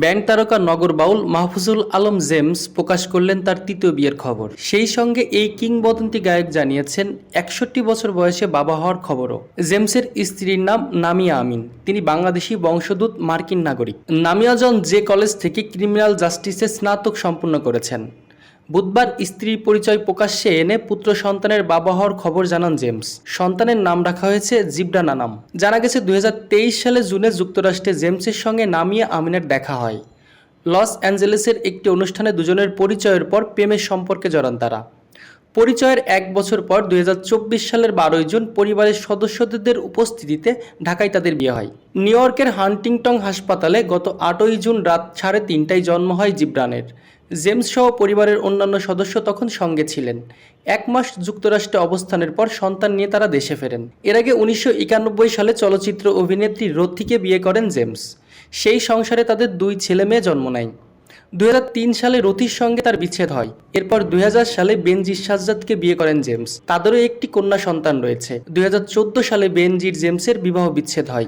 Bank তারকা Nagar Baul Mahfuzul Alam James প্রকাশ করলেন তার তৃতীয় বিয়ের খবর। সেই সঙ্গে এই কিংবদন্তি গায়ক জানিয়েছেন, একষট্টি বছর বয়সে বাবা হওয়ার খবরও। জেমসের স্ত্রীর নাম নামিয়া আমিন। তিনি বাংলাদেশি বংশোদ্ভূত মার্কিন নাগরিক। নামিয়াজন যে কলেজ থেকে ক্রিমিনাল জাস্টিসে স্নাতক সম্পন্ন করেছেন। বুধবার স্ত্রীর পরিচয় প্রকাশ্যে এনে পুত্র সন্তানের বাবা হওয়ার খবর জানান জেমস। সন্তানের নাম রাখা হয়েছে জিবডানা নাম জানা গেছে দুই হাজার তেইশ সালে জুনে যুক্তরাষ্ট্রে জেমসের সঙ্গে নামিয়ে আমিনের দেখা হয়। লস অ্যাঞ্জেলেসের একটি অনুষ্ঠানে দুজনের পরিচয়ের পর প্রেমের সম্পর্কে জড়ান তারা। পরিচয়ের এক বছর পর দু হাজার চব্বিশ সালের বারোই জুন পরিবারের সদস্যদের উপস্থিতিতে ঢাকায় তাদের বিয়ে হয়। নিউ ইয়র্কের হান্টিংটং হাসপাতালে গত আটই জুন রাত সাড়ে তিনটায় জন্ম হয় জিব্রানের। জেমস সহ পরিবারের অন্যান্য সদস্য তখন সঙ্গে ছিলেন। এক মাস যুক্তরাষ্ট্রে অবস্থানের পর সন্তান নিয়ে তারা দেশে ফেরেন। এর আগে উনিশশো একানব্বই সালে চলচ্চিত্র অভিনেত্রী রথিকে বিয়ে করেন জেমস। সেই সংসারে তাদের দুই ছেলে মেয়ে জন্ম নেয়। দুই হাজার তিন সালে রথির সঙ্গে তার বিচ্ছেদ হয়। এরপর দুই হাজার সালে বেনজির সাজ্জাদকে বিয়ে করেন জেমস। তাদেরও একটি কন্যা সন্তান রয়েছে। দুই হাজার চোদ্দ সালে বেনজির জেমসের বিবাহ বিচ্ছেদ হয়।